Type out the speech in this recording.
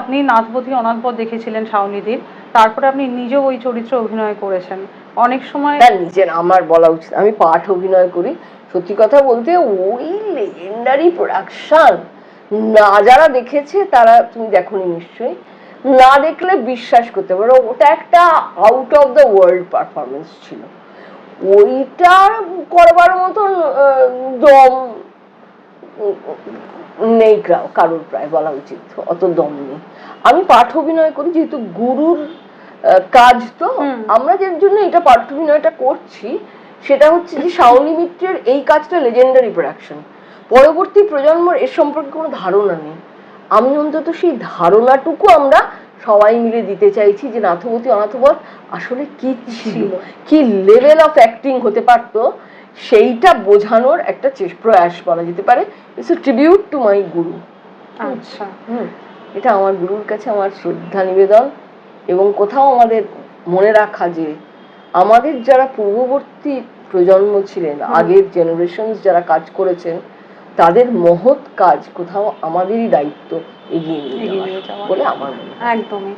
আপনি নাথপতি অনাথপথ দেখেছিলেন শাওনিদির। তারপরে আপনি নিজেও ওই চরিত্রে অভিনয় করেছেন। অনেক সময় নিজের আমার বলা উচিত আমি পাঠ অভিনয় করি। সত্যি কথা বলতে, ওই লেজেন্ডারি প্রোডাকশন না, যারা দেখেছে, তারা তুমি দেখোনি নিশ্চয়ই। না দেখলে বিশ্বাস করতে পারো, ওটা একটা out of the world performance ছিল। ওইটা করবার মতন দম নেই কারোর প্রায় বলা উচিত অত দম নেই। আমি পাঠ অভিনয় করি যেহেতু গুরুর কাজ তো আমরা যে জন্য এটা পাঠ অভিনয়টা করছি সেটা হচ্ছে যে শাওনি মিত্রের এই কাজটা লেজেন্ডারি প্রোডাকশন পরবর্তী প্রজন্মর এর সম্পর্কে কোনো ধারণা নেই। আমি অন্তত সেই ধারণাটুকু আমরা সবাই মিলে দিতে চাইছি যে নাথবতী অনাথবত আসলে কি ছিল? কি লেভেল অফ অ্যাক্টিং হতে পারতো? সেইটা বোঝানোর একটা প্রয়াস বলা যেতে পারে। It's a tribute to my guru আচ্ছা। হুম। এটা আমার গুরুর কাছে আমার শ্রদ্ধা নিবেদন এবং কোথাও আমাদের মনে রাখা যে আমাদের যারা পূর্ববর্তী প্রজন্ম ছিলেন আগের জেনারেশন যারা কাজ করেছেন তাদের মহৎ কাজ কোথাও আমাদেরই দায়িত্ব এগিয়ে নিয়ে যাওয়া নিয়ে যাওয়া। বলে আমার মনে হয়। একদমই।